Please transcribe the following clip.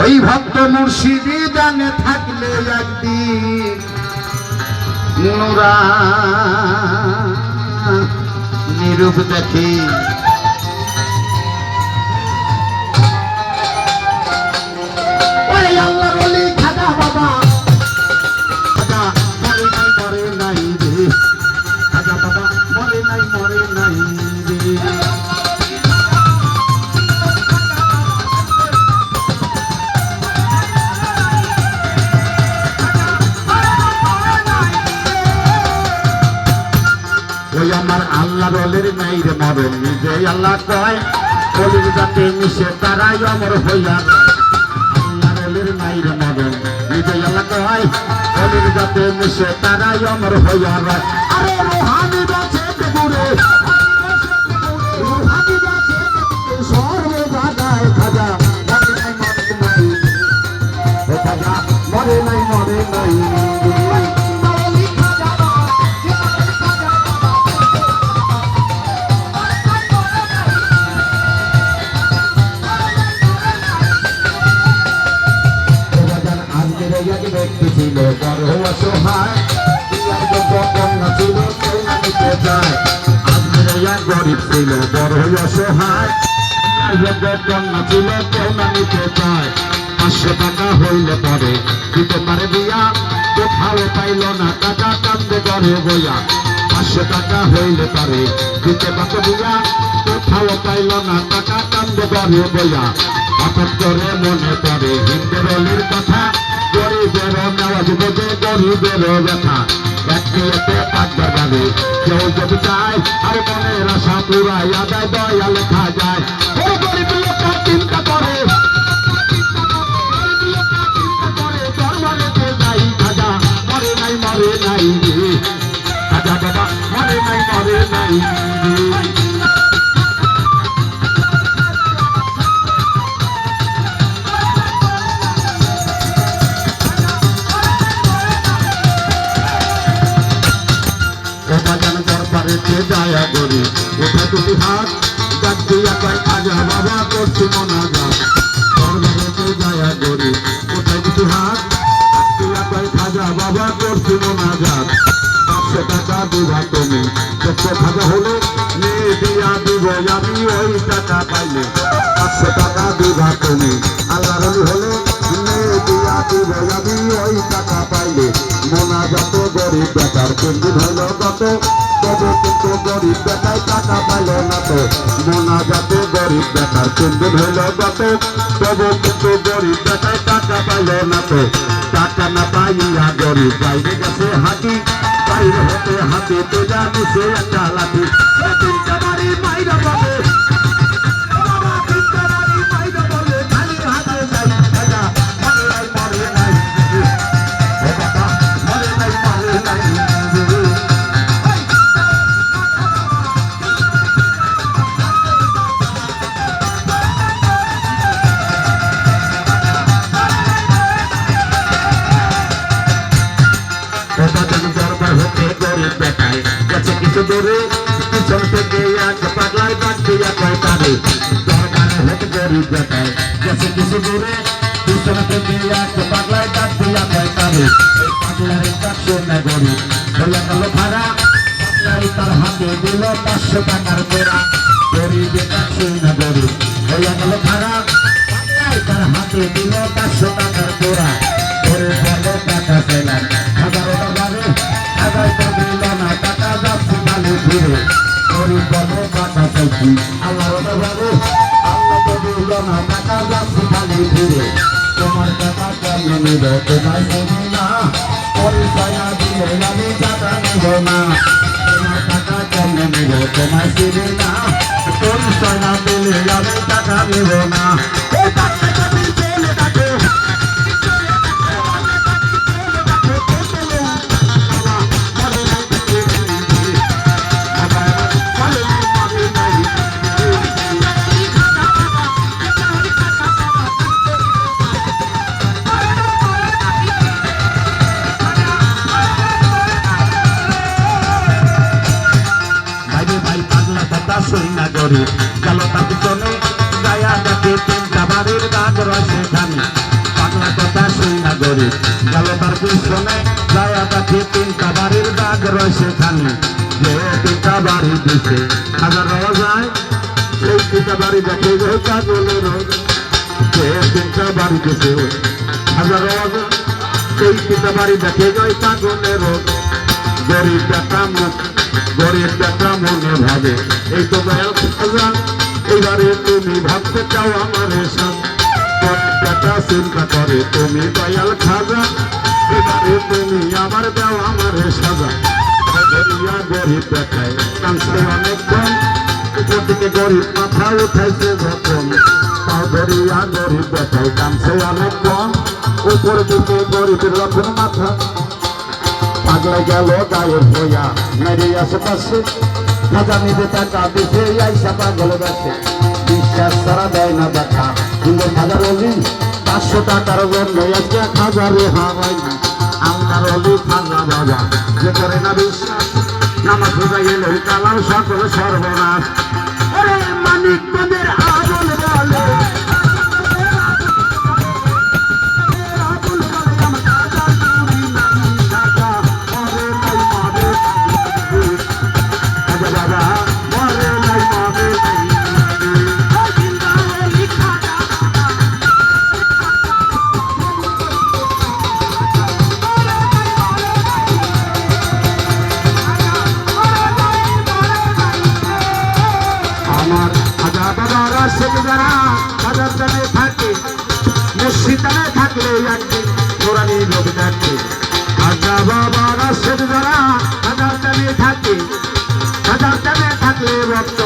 ওই ভক্ত মুর্শিদি জানে থাকলে একদিন নুরা নিরূপ দেখি। রলের নাই রে মরণ নিজে আল্লাহ কয়, কলির যাতে মিশে তারাই অমর হইয়া রয়। আল্লাহ রলের নাই রে মরণ নিজে আল্লাহ কয়, কলির যাতে মিশে তারাই অমর হইয়া আরে রোহানি বাঁচে দেবুরে অসহায় ইয়ার যত কন্যা ছিল না নিতে চায় আজকের গরিব ছিল বড় অসহায় ইয়ার যত কন্যা ছিল না নিতে চায় পাঁচশো টাকা হইলে পরে, দিতে পারে দিয়া কোথাও না, টাকা কান্দে করে বইয়া। পাঁচশো টাকা হইলে পারে দিতে পারে দিয়া কোথাও মনে পড়ে অলির কথা। গরিবের নেওয়াজ বোঝে, গরিবের ব্যথা। একটি এতে পাঁচবার যাবে কেউ যদি চায়, আর মনের আশা পুরাই আদায় দয়া লেখা যায়। ও গরিব লোকটা চিন্তা করে। মরে নাই মরে নাই মরে নাই মরে নাই দরবারেতে যায়া করি। উঠে দুটি হাত ডাক দিয়া কয় খাজা বাবা করছি মনাজাত দরবারেতে যায়া করি। উঠে দুটি হাত ডাক দিয়া কয় খাজা বাবা করছি মনাজাত পাঁচশো টাকা দিবা তুমি যত খাজা হলো নিয়ে দিয়া দিব। আমি ওই টাকা পাইলে পাঁচশো টাকা দিবা তুমি। আল্লাহ হলে নিয়ে দিয়া দিব। আমি ওই টাকা পাইলে মোনা গরিব বেকার কিন্তু ধরল কত তবে কিন্তু গরিব বেকার টাকা পাইল না তো মোনা যত গরিব বেকার কিন্তু ধরল কত তবে কিন্তু গরিব বেকার টাকা পাইল না তো টাকা না পাইয়া গরিব বাইরে গেছে হাতি বাইরে হতে হাতে তো জানি সে একটা লাঠি সে তিনটা বাড়ি মাইরা পাবে দূরে পিছন থেকে এক পাগলায় বাদ দিয়া কয় তারে দরবারে হতে গরিব বেটায় গেছে কিছু দূরে, পিছন থেকে এক পাগলায় বাদ দিয়া কয় তারে পাগলার কাছে না গরিব হইয়া গেল ভাড়া, পাগলাই তার হাতে দিল পাঁচশো টাকার পেরা গরিব কাছে না গরিব হইয়া গেল ভাড়া, পাগলাই তার হাতে দিল পাঁচশো টাকার আল্লাহর টাকারে আল্লাহ তো দিল না টাকা যাচ্ছে খালি ফিরে তোমার টাকা কেমন নিল তোমায় চিনি না পরিচয় দিলে আমি টাকা নিব না তোমার টাকা কেমন নিল তোমায় চিনি না পরিচয় দিলে আমি টাকা নিব না তার পিছনে গায়া দেখে তিনটা বাড়ির দাগ রয়েছে সেখানে কথা শুন না গরিব গেল তার পিছনে যায় দেখি তিনটা বাড়ির দাগ রয়েছে খানি যে তিনটা বাড়ি দিছে হাজার যায় সেই তিনটা বাড়ি দেখে যে কাজলের যে তিনটা বাড়ি দিছে হাজার সেই তিনটা বাড়ি দেখে যায় কাজলের গরিব বেটা মুখ গরিব বেটা মনে ভাবে এই তো এবারে তুমি ভাবতে চাও আমার সাথ বেটা চিন্তা করে তুমি দয়াল খাজা। এবারে তুমি আমার দাও আমার সাজা। ধরিয়া গরিব দেখায় অনেকক্ষণ উপর দিকে গরিব মাথা উঠাইছে যখন। ধরিয়া গরিব দেখায় কাঁচে অনেকক্ষণ উপর দিকে গরিবের যখন মাথা। পাগলা গেল গায়ের হইয়া মেরে আশেপাশে খাজা নিতে টাকা দিতে আইসা পাগল গেছে বিশ্বাস ছাড়া দেয় না দেখা কিন্তু খাজার অলি, পাঁচশো টাকার জন্য আজকে খাজারে হাওয়াই না। আমার অলি খাজা বাবা যে করে না বিশ্বাস, নামাজ রোজা গেল কালাম সকল সর্বনাশ। মানিক তোদের যারা খাজার দানে থাকে মসজিদানে থাকলে একদিন লোক দেখে খাজা বাবা আসে যারা খাজার দানে থাকে খাজার দানে থাকলে রক্ত